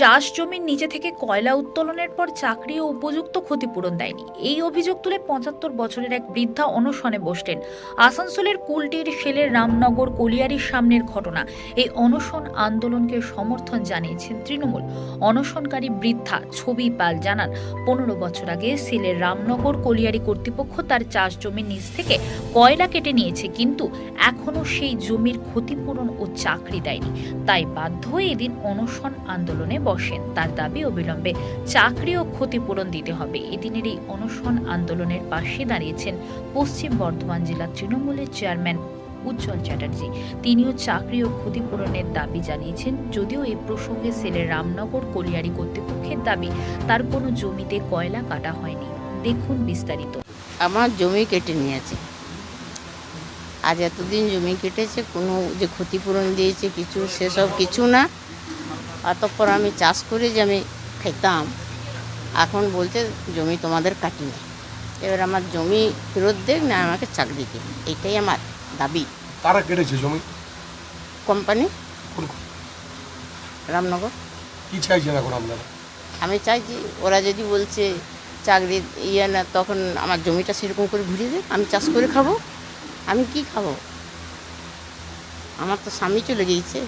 চাষ জমির নিচে থেকে কয়লা উত্তোলনের পর চাকরি ও উপযুক্ত ক্ষতিপূরণ দেয়নি। এই অভিযোগ তুলে পঁচাত্তর বছরের এক বৃদ্ধা অনশনে বসলেন। আসানসোলের কুলটির শেলের রামনগর কলিয়ারির সামনের ঘটনা। এই অনশন আন্দোলনকে সমর্থন জানিয়েছেন তৃণমূল। অনশনকারী বৃদ্ধা ছবি পাল জানান, পনেরো বছর আগে সেলের রামনগর কলিয়ারি কর্তৃপক্ষ তার চাষ জমির নিচ থেকে কয়লা কেটে নিয়েছে, কিন্তু এখনও সেই জমির ক্ষতিপূরণ ও চাকরি দেয়নি। তাই বাধ্য এদিন অনশন আন্দোলনে বসেন। তার দাবি অবিলম্বে চাকরি ও ক্ষতিপূরণ দিতে হবে। এদিনের এই অনশন আন্দোলনের পাশে দাঁড়িয়েছেন পশ্চিম বর্ধমান জেলা তৃণমূলের চেয়ারম্যান উজ্জ্বল চ্যাটার্জি। তিনিও চাকরি ও ক্ষতিপূরণের দাবি জানিয়েছেন। যদিও এ প্রসঙ্গে সেলের রামনগর কলিয়ারি কর্তৃপক্ষের দাবি, তার কোনো জমিতে কয়লা কাটা হয়নি। দেখুন বিস্তারিত। আমার জমি কেটে নিয়েছে। আজ এতদিন জমি কেটেছে, কোনো যে ক্ষতিপূরণ দিয়েছে কিছু, সেসব কিছু না। অতঃপর আমি চাষ করে যে আমি খেতাম। এখন বলছে জমি তোমাদের কাটি কাটিনি এবার আমার জমি ফেরত দেখ না আমাকে চাকরি দিন এইটাই আমার দাবি। কারা কেটেছে জমি? কোম্পানি? রামনগর। কি চাইছেন এখন আপনারা? আমি চাইছি ওরা যদি বলছে চাকরি ইয়ে না তখন আমার জমিটা সেরকম করে ঘুরিয়ে দেয় আমি চাষ করে খাব। আমি কি খাব? আমার তো স্বামী চলে গিয়েছে।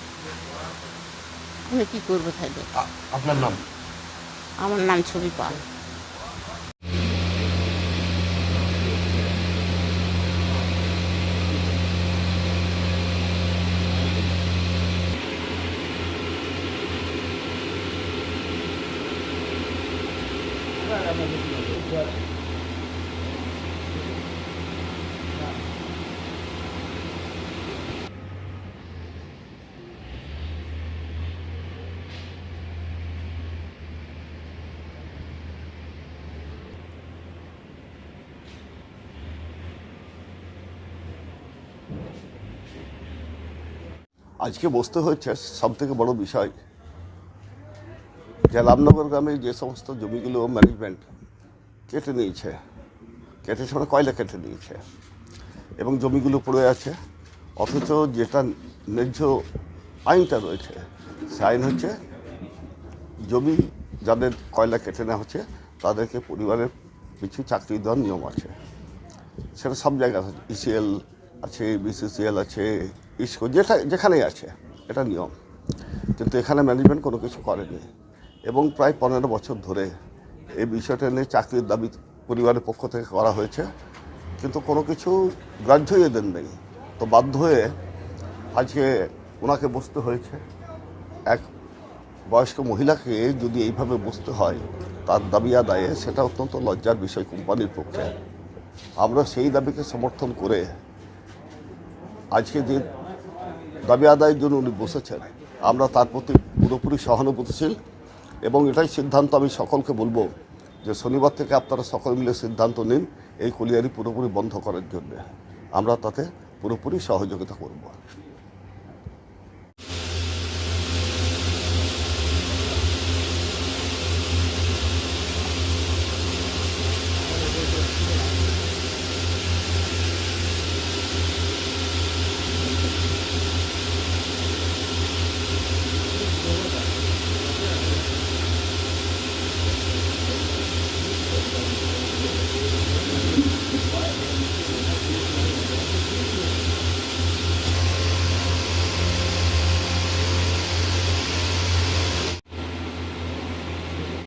আমি কি করব তাহলে? আপনার নাম? আমার নাম ছবি পাল। আজকে বসতে হচ্ছে সব থেকে বড় বিষয় যে রামনগর গ্রামে যে সমস্ত জমিগুলো ম্যানেজমেন্ট কেটে নিয়েছে, কেটে সময় কয়লা কেটে নিয়েছে এবং জমিগুলো পড়ে আছে, অথচ যেটা ন্যায্য আইনটা রয়েছে সে আইন হচ্ছে জমি যাদের কয়লা কেটে নেওয়া হচ্ছে, তাদেরকে পরিবারের কিছু চাকরি দেওয়ার নিয়ম আছে। সেটা সব জায়গায় আছে ইসিএল আছে বিসিসিএল আছে ইস্কো যেখানেই আছে, এটা নিয়ম। কিন্তু এখানে ম্যানেজমেন্ট কোনো কিছু করেনি। এবং প্রায় পনেরো বছর ধরে এই বিষয়টা নিয়ে চাকরির দাবি পরিবারের পক্ষ থেকে করা হয়েছে। কিন্তু কোনো কিছু গ্রাহ্যই এদের নেই। তো বাধ্য হয়ে আজকে ওনাকে বসতে হয়েছে। এক বয়স্ক মহিলাকে যদি এইভাবে বসতে হয়, তার দাবি আদায়ে সেটা অত্যন্ত লজ্জার বিষয় কোম্পানির পক্ষে। আমরা সেই দাবিকে সমর্থন করে আজকে যে দাবি আদায়ের জন্য উনি বসেছেন। আমরা তার প্রতি পুরোপুরি সহানুভূতিশীল এবং এটাই সিদ্ধান্ত আমি সকলকে বলব যে শনিবার থেকে আপনারা সকল মিলে সিদ্ধান্ত নিন এই কলিয়ারি পুরোপুরি বন্ধ করার জন্য। আমরা তাতে পুরোপুরি সহযোগিতা করব।